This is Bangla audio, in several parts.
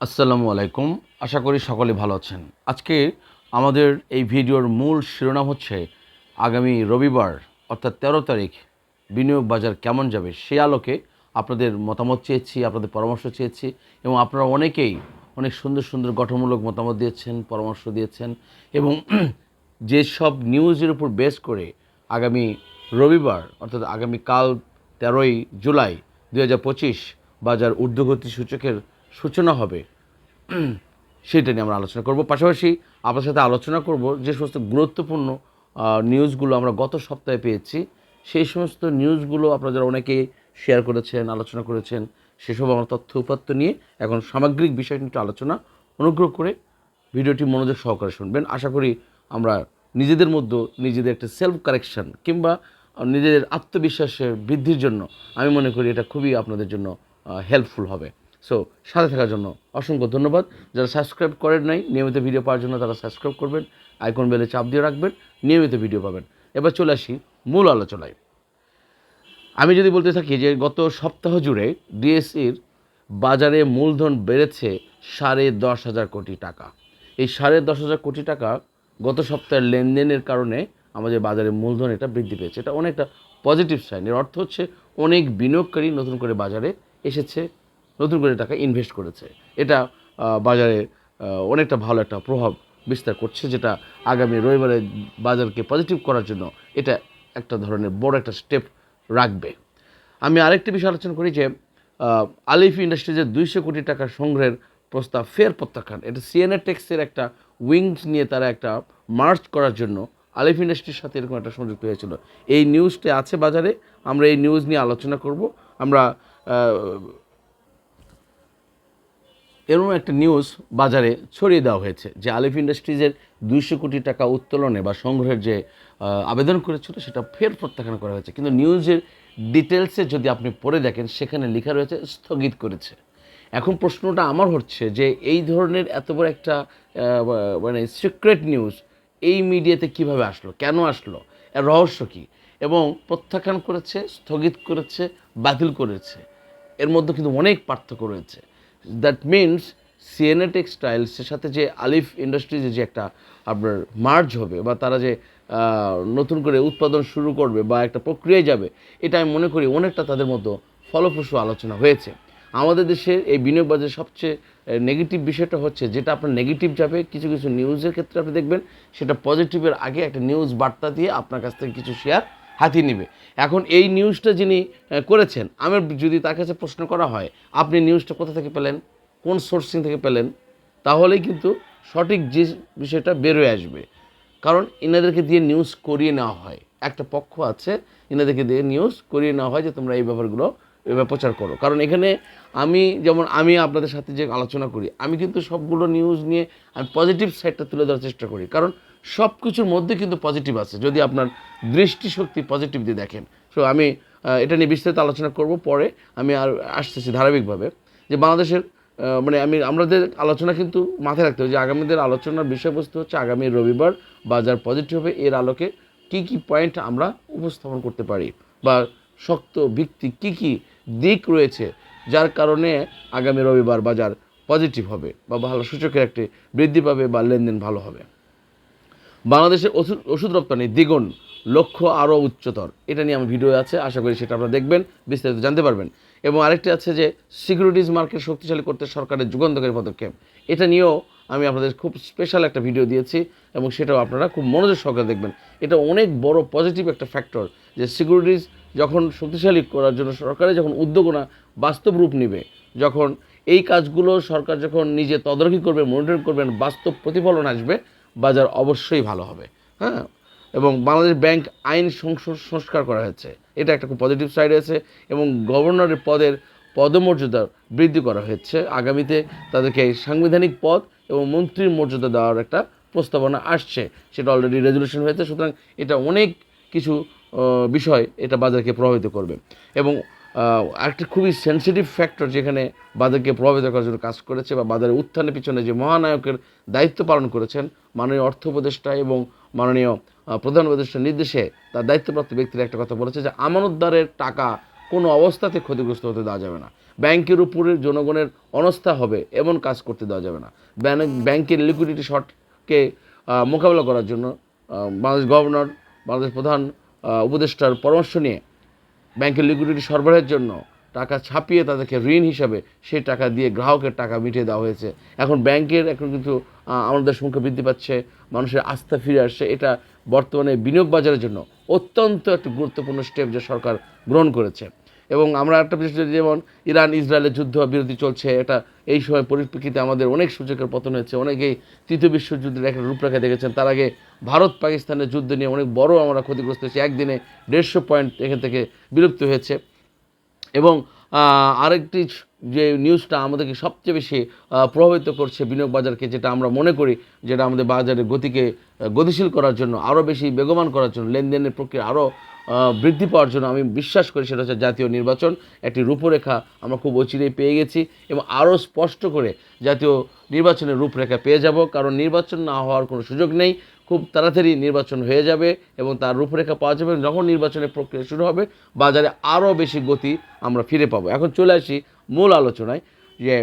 আসসালামু আলাইকুম। আশা করি সকলে ভালো আছেন। আজকে আমাদের এই ভিডিওর মূল শিরোনাম হচ্ছে, আগামী রবিবার, অর্থাৎ তেরো তারিখ, বিনিয়োগ বাজার কেমন যাবে সেই আলোকে আপনাদের মতামত চেয়েছি, আপনাদের পরামর্শ চেয়েছি এবং আপনারা অনেকেই অনেক সুন্দর সুন্দর গঠনমূলক মতামত দিয়েছেন, পরামর্শ দিয়েছেন এবং যেসব নিউজের উপর বেস করে আগামী রবিবার, অর্থাৎ আগামী কাল তেরোই জুলাই দু হাজার পঁচিশ বাজার ঊর্ধ্বগতি সূচকের সূচনা হবে। সেটা নিয়ে আমরা আলোচনা করব। পাশাপাশি আপনার সাথে আলোচনা করব যে সমস্ত গুরুত্বপূর্ণ নিউজগুলো আমরা গত সপ্তাহে পেয়েছি। সেই সমস্ত নিউজগুলো আপনারা যারা অনেকেই শেয়ার করেছেন, আলোচনা করেছেন সেসব আমরা তথ্য উপাত্ত নিয়ে এখন সামগ্রিক বিষয়টি একটু আলোচনা অনুগ্রহ করে ভিডিওটি মনোযোগ সহকারে শুনবেন। আশা করি আমরা নিজেদের মধ্যে নিজেদের একটা সেলফ কারেকশন কিংবা নিজেদের আত্মবিশ্বাসের বৃদ্ধির জন্য আমি মনে করি এটা খুবই আপনাদের জন্য হেল্পফুল হবে। সো সাথে থাকার জন্য অসংখ্য ধন্যবাদ। যারা সাবস্ক্রাইব করেন নাই, নিয়মিত ভিডিও পাওয়ার জন্য তারা সাবস্ক্রাইব করবেন আইকন বেলে চাপ দিয়ে রাখবেন, নিয়মিত ভিডিও পাবেন। এবার চলে আসি মূল আলোচনায়। আমি যদি বলতে থাকি যে গত সপ্তাহ জুড়ে ডিএসসির বাজারে মূলধন বেড়েছে সাড়ে দশ হাজার কোটি টাকা। এই সাড়ে দশ হাজার কোটি টাকা গত সপ্তাহের লেনদেনের কারণে আমাদের বাজারে মূলধন এটা বৃদ্ধি পেয়েছে। এটা অনেকটা পজিটিভ সাইন এর অর্থ হচ্ছে অনেক বিনিয়োগকারী নতুন করে বাজারে এসেছে। নতুন করে টাকা ইনভেস্ট করেছে। এটা বাজারে অনেকটা ভালো একটা প্রভাব বিস্তার করছে, যেটা আগামী রবিবারে বাজারকে পজিটিভ করার জন্য এটা একটা ধরনের বড় একটা স্টেপ রাখবে। আমি আরেকটি বিষয় আলোচনা করি যে আলিফ ইন্ডাস্ট্রিজের দুইশো কোটি টাকা সংগ্রহের প্রস্তাব ফের প্রত্যাখ্যান। এটা সিএনএ টেক্সের একটা উইংস নিয়ে তারা একটা মার্চ করার জন্য আলিফ ইন্ডাস্ট্রির সাথে এরকম একটা সংযুক্ত হয়েছিল। এই নিউজটা আছে বাজারে, আমরা এই নিউজ নিয়ে আলোচনা করব। আমরা এরকম একটা নিউজ বাজারে ছড়িয়ে দেওয়া হয়েছে যে আলিফ ইন্ডাস্ট্রিজের দুইশো কোটি টাকা উত্তোলনে বা সংগ্রহের যে আবেদন করেছিল সেটা ফের প্রত্যাখ্যান করা হয়েছে। কিন্তু নিউজের ডিটেলসে যদি আপনি পড়ে দেখেন, সেখানে লেখা রয়েছে, স্থগিত করেছে। এখন প্রশ্নটা আমার হচ্ছে যে এই ধরনের এত বড় একটা মানে সিক্রেট নিউজ এই মিডিয়াতে কীভাবে আসলো, কেন আসলো, এর রহস্য কী? এবং প্রত্যাখ্যান করেছে, স্থগিত করেছে, বাতিল করেছে। এর মধ্যে কিন্তু অনেক পার্থক্য রয়েছে। দ্যাট মিনস সিএনএ টেক্সটাইলসের সাথে যে আলিফ ইন্ডাস্ট্রিজে যে একটা আপনার মার্জ হবে বা তারা যে নতুন করে উৎপাদন শুরু করবে বা একটা প্রক্রিয়ায় যাবে, এটা আমি মনে করি অনেকটা তাদের মতো ফলপ্রসূ আলোচনা হয়েছে। আমাদের দেশের এই বিনিয়োগ বাজারে সবচেয়ে নেগেটিভ বিষয়টা হচ্ছে যেটা আপনার নেগেটিভ যাবে, কিছু কিছু নিউজের ক্ষেত্রে আপনি দেখবেন, সেটা পজিটিভের আগে একটা নিউজ বার্তা দিয়ে আপনার কাছ থেকে কিছু শেয়ার হাতিয়ে নেবে। এখন এই নিউজটা যিনি করেছেন, আমার যদি তার কাছে প্রশ্ন করা হয়, আপনি নিউজটা কোথা থেকে পেলেন? কোন সোর্সিং থেকে পেলেন? তাহলেই কিন্তু সঠিক যে বিষয়টা বেরোয় আসবে। কারণ ইনাদেরকে দিয়ে নিউজ করিয়ে নেওয়া হয়। একটা পক্ষ আছে, ইনাদেরকে দিয়ে নিউজ করিয়ে নেওয়া হয় যে তোমরা এই ব্যাপারগুলো প্রচার করো। কারণ এখানে আমি যেমন, আমি আপনাদের সাথে যে আলোচনা করি, আমি কিন্তু সবগুলো নিউজ নিয়ে আমি পজিটিভ সাইডটা তুলে ধরার চেষ্টা করি। কারণ সব কিছুর মধ্যে কিন্তু পজিটিভ আছে। যদি আপনার দৃষ্টিশক্তি পজিটিভ দিয়ে দেখেন। সো আমি এটা নিয়ে বিস্তারিত আলোচনা করব, পরে আমি আর আসতেছি ধারাবাহিকভাবে। যে বাংলাদেশের মানে আমি, আমাদের আলোচনা কিন্তু মাথায় রাখতে হবে যে আগামীদের আলোচনার বিষয়বস্তু হচ্ছে আগামী রবিবার বাজার পজিটিভ হবে। এর আলোকে কি কি পয়েন্ট আমরা উপস্থাপন করতে পারি বা শক্ত ভিত্তি কি কি দিক রয়েছে যার কারণে আগামী রবিবার বাজার পজিটিভ হবে বা ভালো সূচকের একটি বৃদ্ধি পাবে বা লেনদেন ভালো হবে। বাংলাদেশের ওষুধ ওষুধ রপ্তানি দ্বিগুণ, লক্ষ্য আরও উচ্চতর। এটা নিয়ে আমার ভিডিও আছে, আশা করি সেটা আপনারা দেখবেন, বিস্তারিত জানতে পারবেন। এবং আরেকটি আছে যে, সিকিউরিটিজ মার্কেট শক্তিশালী করতে সরকারের যুগান্তকারী পদক্ষেপ। এটা নিয়েও আমি আপনাদের খুব স্পেশাল একটা ভিডিও দিয়েছি এবং সেটাও আপনারা খুব মনোযোগ সহকারে দেখবেন। এটা অনেক বড় পজিটিভ একটা ফ্যাক্টর যে, সিকিউরিটিজ যখন শক্তিশালী করার জন্য সরকারের যখন উদ্যোগনা বাস্তব রূপ নেবে, যখন এই কাজগুলো সরকার যখন নিজে তদারকি করবে মনিটরিং করবেন বাস্তব প্রতিফলন আসবে বাজার অবশ্যই ভালো হবে হ্যাঁ? এবং বাংলাদেশ ব্যাংক আইন সংস্কার করা হয়েছে। এটা একটা খুব পজিটিভ সাইড আছে এবং গভর্নরের পদের পদমর্যাদা বৃদ্ধি করা হয়েছে। আগামীতে তাদেরকে সাংবিধানিক পদ এবং মন্ত্রীর মর্যাদা দেওয়ার একটা প্রস্তাবনা আসছে। সেটা অলরেডি রেজলিউশন হয়েছে, সুতরাং এটা অনেক কিছু বিষয় এটা বাজারকে প্রভাবিত করবে। এবং একটা খুবই সেন্সিটিভ ফ্যাক্টর যেখানে বাজারকে প্রভাবিত করার জন্য কাজ করেছে বা বাজারের উত্থানের পিছনে যে মহানায়কের দায়িত্ব পালন করেছেন, মাননীয় অর্থ উপদেষ্টা এবং মাননীয় প্রধান উপদেষ্টার নির্দেশে তার দায়িত্বপ্রাপ্ত ব্যক্তিরা একটা কথা বলেছে যে আমানতদারের টাকা কোনো অবস্থাতে ক্ষতিগ্রস্ত হতে দেওয়া যাবে না। ব্যাংকের উপরে জনগণের অনস্থা হবে, এমন কাজ করতে দেওয়া যাবে না। ব্যাংকের লিকুইডিটি শর্টকে মোকাবেলা করার জন্য বাংলাদেশ গভর্নর বাংলাদেশ প্রধান উপদেষ্টার পরামর্শ নিয়ে ব্যাংকের লিকুইডিটি সরবরাহের জন্য টাকা ছাপিয়ে তাদেরকে ঋণ হিসাবে সেই টাকা দিয়ে গ্রাহকের টাকা মিটিয়ে দেওয়া হয়েছে। এখন ব্যাংকের এখন কিন্তু আমাদের সংখ্যা বৃদ্ধি পাচ্ছে, মানুষের আস্থা ফিরে আসছে। এটা বর্তমানে বিনিয়োগ বাজারের জন্য অত্যন্ত একটি গুরুত্বপূর্ণ স্টেপ যে সরকার গ্রহণ করেছে। এবং আমরা একটা বিষয় যেমন ইরান, ইসরায়েলের যুদ্ধ বিরতি চলছে, এটা এই সময় পরিপ্রেক্ষিতে আমাদের অনেক সূচকের পতন হয়েছে। অনেকেই তৃতীয় বিশ্বযুদ্ধের একটা রূপরেখা দেখেছেন। তার আগে ভারত পাকিস্তানের যুদ্ধ নিয়ে অনেক বড় আমরা ক্ষতিগ্রস্ত হয়েছি। একদিনে দেড়শো পয়েন্ট এখান থেকে বিলুপ্ত হয়েছে। এবং আরেকটি যে নিউজটা আমাদেরকে সবচেয়ে বেশি প্রভাবিত করছে বিনিয়োগ বাজারকে, যেটা আমরা মনে করি যেটা আমাদের বাজারের গতিকে গতিশীল করার জন্য আরও বেশি বেগবান করার জন্য, লেনদেনের প্রক্রিয়া আরও বৃদ্ধি পাওয়ার জন্য আমি বিশ্বাস করি সেটা হচ্ছে জাতীয় নির্বাচন, একটি রূপরেখা আমরা খুব অচিরেই পেয়ে গেছি এবং আরও স্পষ্ট করে জাতীয় নির্বাচনের রূপরেখা পেয়ে যাব, কারণ নির্বাচন না হওয়ার কোনো সুযোগ নেই। খুব তাড়াতাড়ি নির্বাচন হয়ে যাবে এবং তার রূপরেখা পাওয়া যাবে যখন নির্বাচনের প্রক্রিয়া শুরু হবে, বাজারে আরও বেশি গতি আমরা ফিরে পাবো। এখন চলে আসি মূল আলোচনায় যে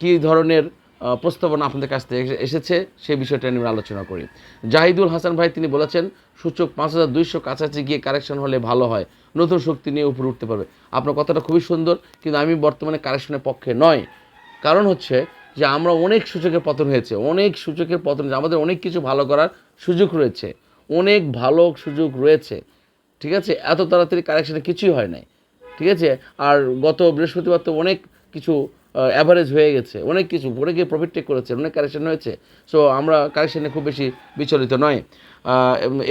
কী ধরনের প্রস্তাবনা আপনাদের কাছ থেকে এসে- এসেছে, সেই বিষয়টা নিয়ে আলোচনা করি। জাহিদুল হাসান ভাই, তিনি বলেছেন, সূচক পাঁচ হাজার দুইশো কাছাকাছি গিয়ে কারেকশন হলে ভালো হয়। নতুন শক্তি নিয়ে উপরে উঠতে পারবে। আপনার কথাটা খুবই সুন্দর, কিন্তু আমি বর্তমানে কারেকশনের পক্ষে নয়। কারণ হচ্ছে যে, আমরা অনেক সূচকের পতন হয়েছে। অনেক সূচকের পতন হয়েছে। আমাদের অনেক কিছু ভালো করার সুযোগ রয়েছে। অনেক ভালো সুযোগ রয়েছে। ঠিক আছে? এত তাড়াতাড়ি কারেকশনে কিছুই হয় নাই। ঠিক আছে? আর গত বৃহস্পতিবার তো অনেক কিছু অ্যাভারেজ হয়ে গেছে। অনেক কিছু, অনেকে প্রফিট টেক করেছে, অনেক কারেকশন হয়েছে। সো আমরা কারেকশনে খুব বেশি বিচলিত নয়।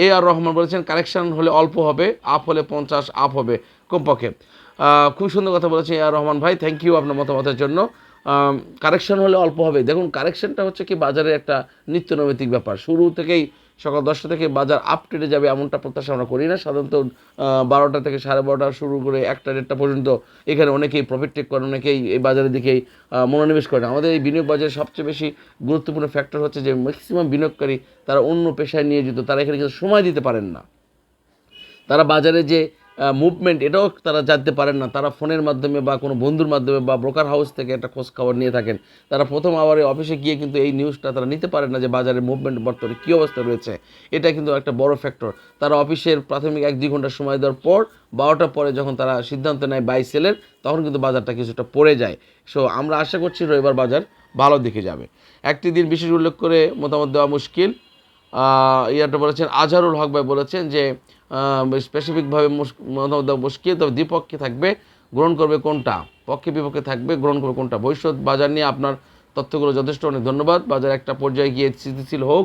এ আর রহমান বলেছেন কারেকশন হলে অল্প হবে আপ হলে পঞ্চাশ আপ হবে কমপক্ষে। খুব সুন্দর কথা বলেছেন এ আর রহমান ভাই থ্যাংক ইউ আপনার মতামতের জন্য। কারেকশন হলে অল্প হবে। দেখুন কারেকশনটা হচ্ছে কি বাজারের একটা নিত্য নৈমিত্তিক ব্যাপার। শুরু থেকেই সকাল দশটা থেকে বাজার আপ ট্রেডে যাবে এমনটা প্রত্যাশা আমরা করি না। সাধারণত বারোটা থেকে সাড়ে বারোটা শুরু করে একটা দেড়টা পর্যন্ত এখানে অনেকেই প্রফিট টেক করেন অনেকেই এই বাজারের দিকেই মনোনিবেশ করেন আমাদের এই বিনিয়োগ বাজারে সবচেয়ে বেশি গুরুত্বপূর্ণ ফ্যাক্টর হচ্ছে যে ম্যাক্সিমাম বিনিয়োগকারী তারা অন্য পেশায় নিয়োজিত, তারা এখানে কিন্তু সময় দিতে পারেন না। তারা বাজারে যে মুভমেন্ট এটাও তারা জানতে পারেন না। তারা ফোনের মাধ্যমে বা কোনো বন্ধুর মাধ্যমে বা ব্রোকার হাউস থেকে একটা খোঁজ খবর নিয়ে থাকেন। তারা প্রথম আওয়ারে অফিসে গিয়ে কিন্তু এই নিউজটা তারা নিতে পারেন না যে বাজারের মুভমেন্ট বর্তমানে কী অবস্থা রয়েছে। এটা কিন্তু একটা বড় ফ্যাক্টর তারা অফিসের প্রাথমিক এক দুই ঘণ্টা সময় দেওয়ার পর বারোটার পরে যখন তারা সিদ্ধান্ত নেয় বাই সেলের তখন কিন্তু বাজারটা কিছুটা পড়ে যায়। সো আমরা আশা করছি রবিবার বাজার ভালো দিকে যাবে। একটি দিন বিশেষ উল্লেখ করে মতামত দেওয়া মুশকিল। ইয়াটা বলেছেন, আজহারুল হক ভাই বলেছেন যে স্পেসিফিকভাবে মুশকিল, তবে দ্বিপক্ষে থাকবে, গ্রহণ করবে কোনটা? পক্ষে বিপক্ষে থাকবে, গ্রহণ করবে কোনটা? ভবিষ্যৎ বাজার নিয়ে আপনার তথ্যগুলো যথেষ্ট, অনেক ধন্যবাদ। বাজার একটা পর্যায়ে গিয়ে স্থিতিশীল হোক,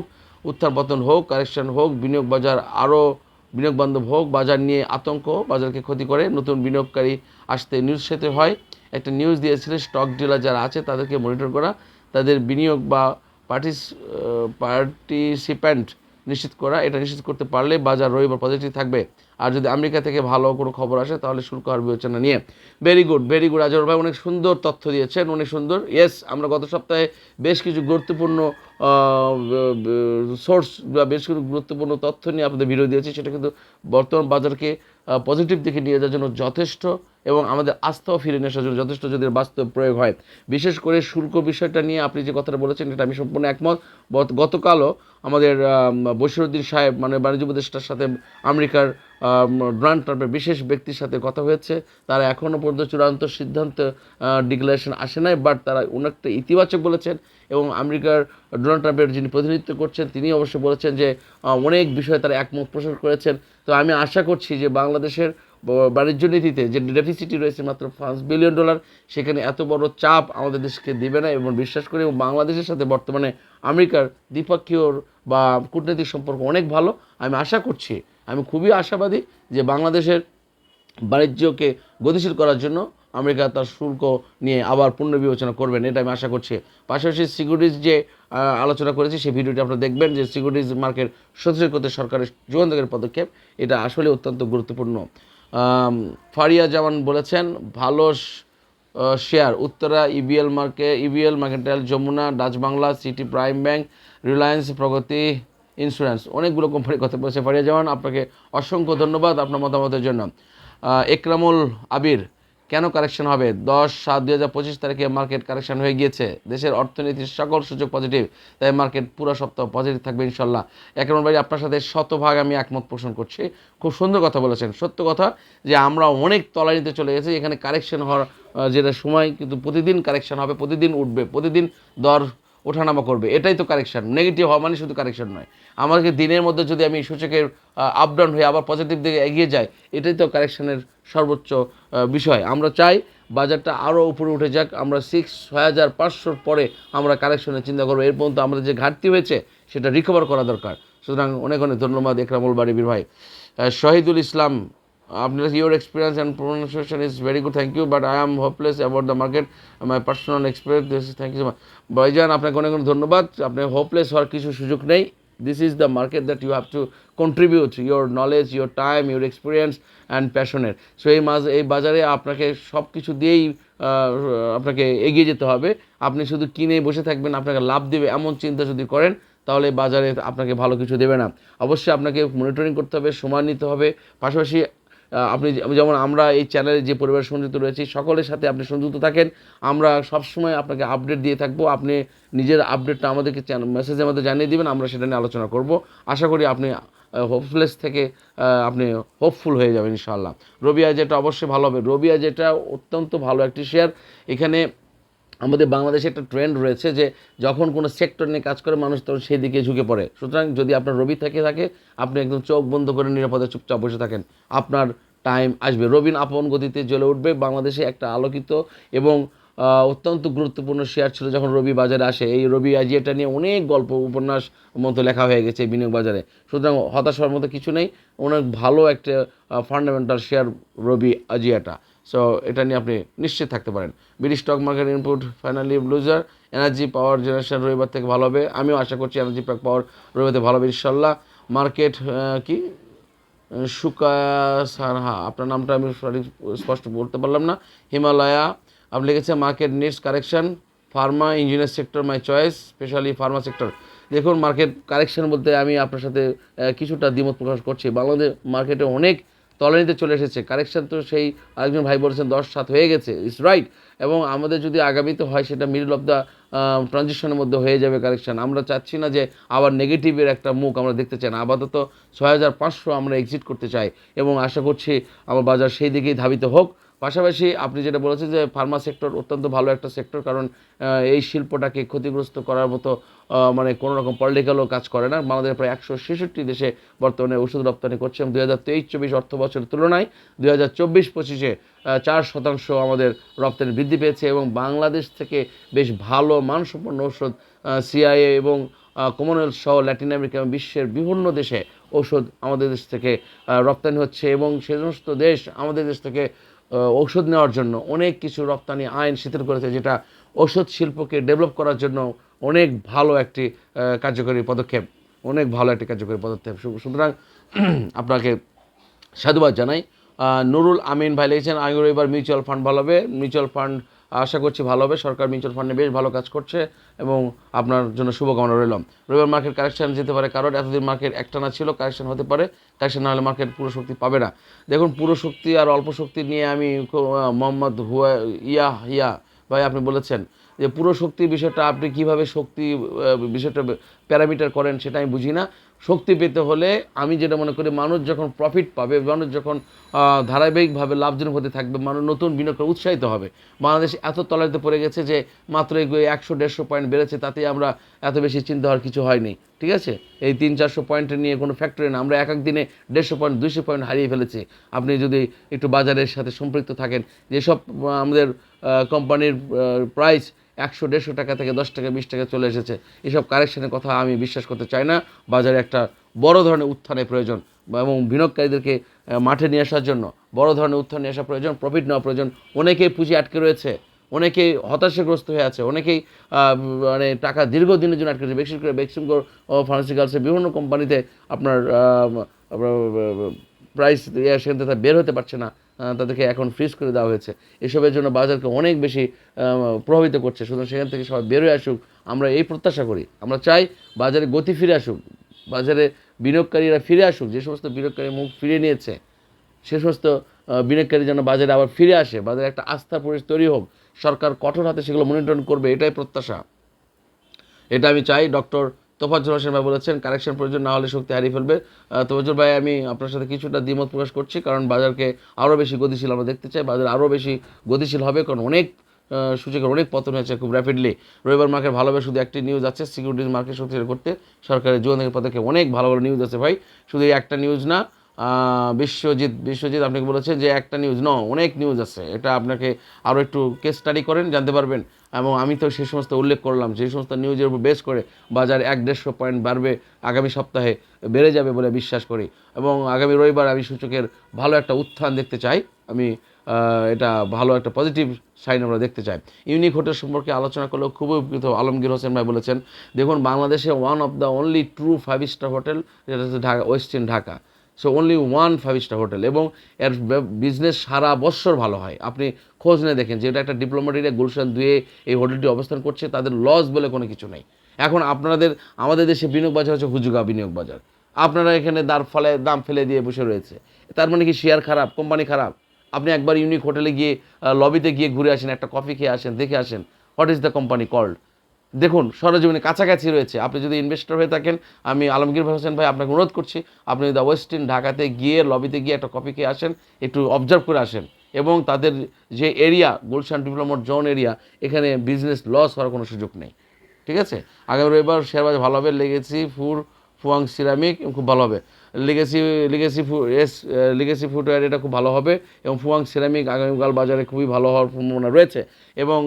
উত্থান পতন হোক, কারেকশন হোক, বিনিয়োগ বাজার আরও বিনিয়োগ বান্ধব হোক, বাজার নিয়ে আতঙ্ক, বাজারকে ক্ষতি করে নতুন বিনিয়োগকারী আসতে নিরুৎসাহিত হয়। একটা নিউজ দিয়েছিলেন স্টক ডিলার যারা আছে তাদেরকে মনিটর করা, তাদের বিনিয়োগ বা পার্টিস পার্টিসিপ্যান্ট নিশ্চিত করা, এটা নিশ্চিত করতে পারলে বাজার রবিবার পজিটিভ থাকবে। আর যদি আমেরিকা থেকে ভালো কোনো খবর আসে, তাহলে শুল্ক আর বিবেচনা নিয়ে। ভেরি গুড ভেরি গুড আজর ভাই অনেক সুন্দর তথ্য দিয়েছেন, অনেক সুন্দর। ইয়েস আমরা গত সপ্তাহে বেশ কিছু গুরুত্বপূর্ণ সোর্স বা বেশ কিছু গুরুত্বপূর্ণ তথ্য নিয়ে আপনাদের ভিডিও দিয়েছি। সেটা কিন্তু বর্তমান বাজারকে পজিটিভ দিকে নিয়ে যাওয়ার জন্য যথেষ্ট। এবং আমাদের আস্থাও ফিরে নিয়ে আসার জন্য যথেষ্ট যদি বাস্তব প্রয়োগ হয়। বিশেষ করে শুল্ক বিষয়টা নিয়ে আপনি যে কথাটা বলেছেন এটা আমি সম্পূর্ণ একমত। গতকালও আমাদের বশিরুদ্দিন সাহেব মানে বাণিজ্য উপদেষ্টার সাথে আমেরিকার ডোনাল্ড ট্রাম্পের বিশেষ ব্যক্তির সাথে কথা হয়েছে। তারা এখনও পর্যন্ত চূড়ান্ত সিদ্ধান্ত ডিক্লারেশন আসে নাই, বাট তারা অনেকটা ইতিবাচক বলেছেন এবং আমেরিকার ডোনাল্ড ট্রাম্পের যিনি প্রতিনিধিত্ব করছেন, তিনি অবশ্য বলেছেন যে অনেক বিষয়ে তারা একমত প্রকাশ করেছেন। তো আমি আশা করছি যে বাংলাদেশের বাণিজ্য নীতিতে যে ডেফিসিটি রয়েছে মাত্র পাঁচ বিলিয়ন ডলার সেখানে এত বড় চাপ আমাদের দেশকে দেবে না এবং বিশ্বাস করি এবং বাংলাদেশের সাথে বর্তমানে আমেরিকার দ্বিপক্ষীয় বা কূটনৈতিক সম্পর্ক অনেক ভালো। আমি আশা করছি, আমি খুবই আশাবাদী যে বাংলাদেশের বাণিজ্যকে গতিশীল করার জন্য আমেরিকা তার শুল্ক নিয়ে আবার পুনর্বিবেচনা করবেন এটা আমি আশা করছি। পাশাপাশি সিকিউরিটিজ যে আলোচনা করেছি, সেই ভিডিওটি আপনারা দেখবেন যে সিকিউরিটিজ মার্কেট শক্তিশালী করতে সরকারের যুগান্তকের পদক্ষেপ, এটা আসলে অত্যন্ত গুরুত্বপূর্ণ। ফারিয়া জামান বলেছেন, ভালো শেয়ার। উত্তরা ইবিএল মার্কে EBL mercantile Jamuna, Dutch Bangla, city prime bank, reliance, Pragati insurance, অনেকগুলো কোম্পানির কথা বলেছে ফারিয়া জামান। আপনাকে অসংখ্য ধন্যবাদ আপনার মতামতের জন্য। একরামুল আবির কেন কারেকশন হবে? দশ সাত দুই হাজার পঁচিশ তারিখে মার্কেট কারেকশন হয়ে গিয়েছে। দেশের অর্থনীতির সকল সুযোগ পজিটিভ তাই মার্কেট পুরো সপ্তাহ পজিটিভ থাকবে ইনশাল্লাহ। একরামুল ভাই, আপনার সাথে শতভাগ আমি একমত পোষণ করছি। খুব সুন্দর কথা বলেছেন। সত্য কথা যে আমরা অনেক তলানিতে চলে গেছি, এখানে কারেকশন হওয়ার যেটা সময় কিন্তু প্রতিদিন কারেকশন হবে, প্রতিদিন উঠবে, প্রতিদিন দর ওঠানামা করবে। এটাই তো কারেকশন নেগেটিভ হওয়া মানে শুধু কারেকশন নয়। আমাকে দিনের মধ্যে যদি আমি সূচকের আপ ডাউন হয়ে আবার পজিটিভ দিকে এগিয়ে যাই, এটাই তো কারেকশনের সর্বোচ্চ বিষয়। আমরা চাই বাজারটা আরও উপরে উঠে যাক। আমরা সিক্স ছয় হাজার পাঁচশোর পরে আমরা কারেকশনের চিন্তা করব। এর পর্যন্ত আমাদের যে ঘাটতি হয়েছে, সেটা রিকভার করা দরকার। সুতরাং অনেক অনেক ধন্যবাদ একরামুল বাড়িবীর ভাই। শহীদুল ইসলাম আপনার your experience and pronunciation is very good thank you but I am hopeless about the market my personal experience thank you so much ভাইজান আপনাকে অনেক অনেক ধন্যবাদ, আপনি হোপলেস হওয়ার কিছু সুযোগ নেই this is the market that you have to contribute your knowledge your time your experience and প্যাশনের so এই মাঝ, এই বাজারে আপনাকে সব কিছু দিয়েই আপনাকে এগিয়ে যেতে হবে, আপনি শুধু কিনে বসে থাকবেন, আপনাকে লাভ দেবে এমন চিন্তা যদি করেন, তাহলে বাজারে আপনাকে ভালো কিছু দেবে না। অবশ্যই আপনাকে মনিটরিং করতে হবে, সময় নিতে হবে, পাশাপাশি আপনি যেমন আমরা এই চ্যানেলে যে পরিবার সংযুক্ত রয়েছি, সকলের সাথে আপনি সংযুক্ত থাকেন। আমরা সবসময় আপনাকে আপডেট দিয়ে থাকব। আপনি নিজের আপডেটটা আমাদেরকে মেসেজের মধ্যে জানিয়ে দেবেন, আমরা সেটা নিয়ে আলোচনা করব। আশা করি আপনি হোপফুলনেস থেকে আপনি হোপফুল হয়ে যাবেন ইনশাআল্লাহ। রবিয়া যেটা অবশ্যই ভালো হবে। রবিয়া যেটা অত্যন্ত ভালো একটি শেয়ার এখানে আমাদের বাংলাদেশে একটা ট্রেন্ড রয়েছে যে যখন কোনো সেক্টর নিয়ে কাজ করে, মানুষ তখন সেই দিকে ঝুঁকে পড়ে। সুতরাং যদি আপনার রবি থেকে থাকে, আপনি একদম চোখ বন্ধ করে নিরাপদে চুপচাপ বসে থাকেন। আপনার টাইম আসবে। রবিন, আপন গতিতে জ্বলে উঠবে। বাংলাদেশে একটা আলোকিত এবং অত্যন্ত গুরুত্বপূর্ণ শেয়ার ছিল যখন রবি বাজারে আসে। এই রবি আজি এটা নিয়ে অনেক গল্প, উপন্যাস মতো লেখা হয়ে গেছে বিনিয়োগ বাজারে। সুতরাং হতাশ হওয়ার মতো কিছু নেই। অনেক ভালো একটা fundamental share Robi Axiata so এটা নিয়ে আপনি নিশ্চিত থাকতে পারেন। BD stock market input finally loser energy power generation রবিবার থেকে ভালো হবে। আমিও আশা করছি এনার্জি পাওয়ার রবিবার থেকে ভালো হবে ইনশাল্লাহ মার্কেট কি? সুকা সারহা আপনার নামটা আমি সঠিক, স্পষ্ট বলতে পারলাম না। হিমালয়া, আপনি লিখেছেন market needs correction pharma engineer sector my choice specially pharma sector দেখুন মার্কেট কারেকশন বলতে আমি আপনার সাথে কিছুটা দ্বিমত প্রকাশ করছি। বাংলাদেশ মার্কেটে অনেক তলানিতে চলে এসেছে। কারেকশান তো সেই আরেকজন ভাই বলেছেন, দশ সাত হয়ে গেছে। ইটস রাইট এবং আমাদের যদি আগামীতে হয়, সেটা মিডল অফ দ্য ট্রানজিশনের মধ্যে হয়ে যাবে কারেকশান আমরা চাচ্ছি না যে আবার নেগেটিভের একটা মুখ আমরা দেখতে চাই না। আপাতত ছয় হাজার পাঁচশো আমরা এক্সিট করতে চাই। এবং আশা করছি আমার বাজার সেই দিকেই ধাবিত হোক। পাশাপাশি আপনি যেটা বলেছেন যে ফার্মা সেক্টর অত্যন্ত ভালো একটা সেক্টর কারণ এই শিল্পটাকে ক্ষতিগ্রস্ত করার মতো মানে কোনো রকম পলিটিক্যালও কাজ করে না। বাংলাদেশ প্রায় একশো ছেষট্টি দেশে বর্তমানে ওষুধ রপ্তানি করছে এবং দুই হাজার তেইশ চব্বিশ অর্থ বছরের তুলনায় দুই হাজার চব্বিশ পঁচিশে চার শতাংশ আমাদের রপ্তানি বৃদ্ধি পেয়েছে এবং বাংলাদেশ থেকে বেশ ভালো মানসম্পন্ন ঔষধ সিআইএ এবং কমনওয়েলথ সহ ল্যাটিন আমেরিকা এবং বিশ্বের বিভিন্ন দেশে ঔষধ আমাদের দেশ থেকে রপ্তানি হচ্ছে এবং সে সমস্ত দেশ আমাদের দেশ থেকে ঔষধ নেওয়ার জন্য অনেক কিছু রপ্তানি আইন শিথিল করেছে, যেটা ঔষধ শিল্পকে ডেভেলপ করার জন্য অনেক ভালো একটি কার্যকরী পদক্ষেপ, অনেক ভালো একটি কার্যকরী পদক্ষেপ। সুতরাং আপনাকে সাধুবাদ জানাই। নুরুল আমিন ভাই লিখেছেন আগে এবার মিউচুয়াল ফান্ড ভালো হবে। মিউচুয়াল ফান্ড আশা করছি ভালো হবে। সরকার মিউচুয়াল ফান্ডে বেশ ভালো কাজ করছে এবং আপনার জন্য শুভকামনা রইলাম রবিবার মার্কেট কারেকশন যেতে পারে কারণ এতদিন মার্কেট একটানা ছিল কারেকশন হতে পারে কারেকশন না হলে মার্কেট পুরো শক্তি পাবে না। দেখুন, পুরো শক্তি আর অল্প শক্তি নিয়ে আমি মোহাম্মদ হুয়া ইয়া ইয়া ভাই আপনি বলেছেন যে পুরো শক্তির বিষয়টা আপনি কীভাবে শক্তি বিষয়টা প্যারামিটার করেন সেটা আমি বুঝি না শক্তি পেতে হলে আমি যেটা মনে করি, মানুষ যখন প্রফিট পাবে, মানুষ যখন ধারাবাহিকভাবে লাভজনক হতে থাকবে, মানুষ নতুন বিনিয়োগ করে উৎসাহিত হবে। বাংলাদেশ এত তলানিতে পড়ে গেছে যে মাত্র এই একশো দেড়শো পয়েন্ট বেড়েছে তাতে আমরা এত বেশি চিন্তা হওয়ার কিছু হয়নি, ঠিক আছে? এই তিন চারশো পয়েন্টের নিয়ে কোনো ফ্যাক্টরি না, আমরা এক এক দিনে দেড়শো পয়েন্ট দুইশো পয়েন্ট হারিয়ে ফেলেছি। আপনি যদি একটু বাজারের সাথে সম্পৃক্ত থাকেন, যেসব আমাদের কোম্পানির প্রাইস একশো, দেড়শো টাকা থেকে দশ টাকা, বিশ টাকা চলে এসেছে। এসব কারেকশনের কথা আমি বিশ্বাস করতে চাই না। বাজারে একটা বড় ধরনের উত্থানের প্রয়োজন এবং বিনিয়োগকারীদেরকে মাঠে নিয়ে আসার জন্য বড় ধরনের উত্থান নিয়ে আসা প্রয়োজন প্রফিট নেওয়া প্রয়োজন। অনেকেই পুঁজি আটকে রয়েছে, অনেকেই হতাশাগ্রস্ত হয়ে আছে, অনেকেই মানে টাকা দীর্ঘদিনের জন্য আটকে রয়েছে। বিশেষ করে বেক্সিমকো ও ফার্মাসিউটিক্যালসের বিভিন্ন কোম্পানিতে আপনার প্রাইস সেখান থেকে বের হতে পারছে না। তাদেরকে এখন ফ্রিজ করে দেওয়া হয়েছে। এসবের জন্য বাজারকে অনেক বেশি প্রভাবিত করছে। সুতরাং সেখান থেকে সবাই বেরোয় আসুক। আমরা এই প্রত্যাশা করি। আমরা চাই বাজারে গতি ফিরে আসুক। বাজারে বিনিয়োগকারীরা ফিরে আসুক। যে সমস্ত বিনিয়োগকারী মুখ ফিরিয়ে নিয়েছে, সে সমস্ত বিনিয়োগকারী যেন বাজারে আবার ফিরে আসে। বাজারে একটা আস্থা পরিবেশ তৈরি হোক। সরকার কঠোর হাতে সেগুলো মনিটরিং করবে, এটাই প্রত্যাশা। এটা আমি চাই ডক্টর তোফাজ্জল হোসেন ভাই বলেছেন কারেকশন প্রয়োজন না হলে শক্তি হারিয়ে ফেলবে। তোফাজুল ভাই, আমি আপনার সাথে কিছুটা দ্বিমত প্রকাশ করছি, কারণ বাজারকে আরও বেশি গতিশীল আমরা দেখতে চাই। বাজার আরও বেশি গতিশীল হবে, কারণ অনেক সূচকের অনেক পতন হয়েছে খুব র্যাপিডলি রবিবার মার্কেট ভালোভাবে শুধু একটি নিউজ আছে সিকিউরিটিজ মার্কেট শক্তিশালী করতে সরকারের জীবন থেকে পদক্ষেপ, অনেক ভালো ভালো নিউজ আছে ভাই। শুধু একটা নিউজ না বিশ্বজিৎ বিশ্বজিৎ আপনাকে বলেছেন যে একটা নিউজ ন অনেক নিউজ আছে। এটা আপনাকে আরও একটু কেস স্টাডি করেন, জানতে পারবেন। এবং আমি তো সেই সমস্ত উল্লেখ করলাম, যে সমস্ত নিউজের উপর বেস করে বাজার এক দেড়শো পয়েন্ট বাড়বে, আগামী সপ্তাহে বেড়ে যাবে বলে বিশ্বাস করি। এবং আগামী রবিবার আমি সূচকের ভালো একটা উত্থান দেখতে চাই। আমি এটা ভালো একটা পজিটিভ সাইন আমরা দেখতে চাই। ইউনিক হোটেল সম্পর্কে আলোচনা করলেও খুবই উপকৃত আলমগীর হোসেন ভাই বলেছেন, দেখুন, বাংলাদেশে one of the only true five star hotel যেটা হচ্ছে Dhaka Westin Dhaka so only one five star hotel এবং এর বিজনেস সারা বছর ভালো হয়। আপনি খোঁজ নিয়ে দেখেন যে এটা একটা ডিপ্লোমেট এরিয়া গুলশান দুয়ে এই হোটেলটি অবস্থান করছে, তাদের লস বলে কোনো কিছু নেই। এখন আপনাদের, আমাদের দেশে বিনিয়োগ বাজার হচ্ছে হুজুগা বিনিয়োগ বাজার। আপনারা এখানে দার ফলে দাম ফেলে দিয়ে বসে রয়েছে। তার মানে কি শেয়ার খারাপ কোম্পানি খারাপ? আপনি একবার ইউনিক হোটেলে গিয়ে লবিতে গিয়ে ঘুরে আসেন, একটা কফি খেয়ে আসেন, দেখে আসেন what is the company called দেখুন, সরজমিনে কাছাকাছি রয়েছে। আপনি যদি ইনভেস্টর হয়ে থাকেন, আমি আলমগীর হোসেন ভাই আপনাকে অনুরোধ করছি, আপনি দ্য ওয়েস্টিন ঢাকাতে গিয়ে লবিতে গিয়ে একটা কপি খেয়ে আসেন, একটু অবজার্ভ করে আসেন এবং তাদের যে area Gulshan diplomat zone area এখানে বিজনেস লস হওয়ার কোনো সুযোগ নেই। ঠিক আছে? আগামী রবিবার শেয়ার বাজার লেগেছি ফুর ফুয়াং সিরামিক খুব ভালো হবে। Legacy legacy S legacy footwear এটা খুব ভালো হবে এবং ফুয়াং সিরামিক আগামীকাল বাজারে খুবই ভালো হওয়ার সম্ভাবনা রয়েছে এবং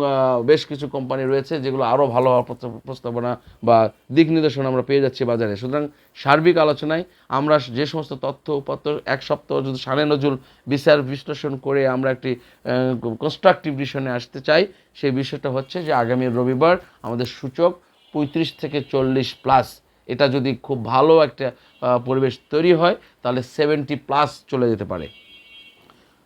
বেশ কিছু কোম্পানি রয়েছে যেগুলো আরও ভালো হওয়ার প্রস্তাবনা বা দিক নির্দেশনা আমরা পেয়ে যাচ্ছি বাজারে। সুতরাং সার্বিক আলোচনায় আমরা যে সমস্ত তথ্য উপাত্ত এক সপ্তাহ যদি সাড়ে নজুল বিচার বিশ্লেষণ করে আমরা একটি কনস্ট্রাকটিভ ডিসিশনে আসতে চাই, সেই বিষয়টা হচ্ছে যে আগামী রবিবার আমাদের সূচক পঁয়ত্রিশ থেকে চল্লিশ প্লাস এটা যদি খুব ভালো একটা পরিবেশ তৈরি হয় তাহলে সেভেন্টি প্লাস চলে যেতে পারে।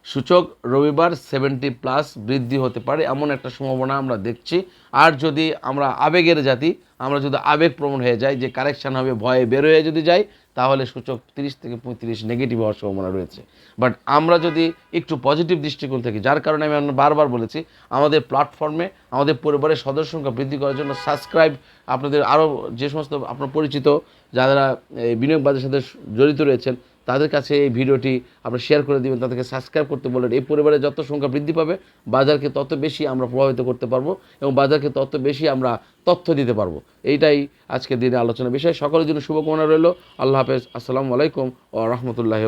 সূচক রবিবার সেভেন্টি প্লাস বৃদ্ধি হতে পারে, এমন একটা সম্ভাবনা আমরা দেখছি। আর যদি আমরা আবেগের জাতি, আমরা যদি আবেগ আবেগপ্রবণ হয়ে যাই, যে কারেকশান হবে, ভয়ে বের হয়ে যদি যাই, তাহলে সূচক তিরিশ থেকে পঁয়ত্রিশ নেগেটিভ হওয়ার সম্ভাবনা রয়েছে। বাট আমরা যদি একটু পজিটিভ দৃষ্টিকোণ থেকে, যার কারণে আমি বারবার বলেছি, আমাদের প্ল্যাটফর্মে আমাদের পরিবারের সদস্য সংখ্যা বৃদ্ধি করার জন্য সাবস্ক্রাইব আপনাদের আরও যে সমস্ত আপনার পরিচিত, যারা এই বিনিয়োগ বাজারের সাথে জড়িত রয়েছেন তাদের কাছে এই ভিডিওটি আপনারা শেয়ার করে দিবেন, তাদেরকে সাবস্ক্রাইব করতে বলেন। এই পরিবারে যত সংখ্যা বৃদ্ধি পাবে, বাজারকে তত বেশি আমরা প্রভাবিত করতে পারব এবং বাজারকে তত বেশি আমরা তথ্য দিতে পারব। এইটাই আজকের দিনে আলোচনা বিষয়। সকলের জন্য শুভকামনা রইল। আল্লাহ হাফেজ। আসসালামু আলাইকুম ও রহমতুল্লাহ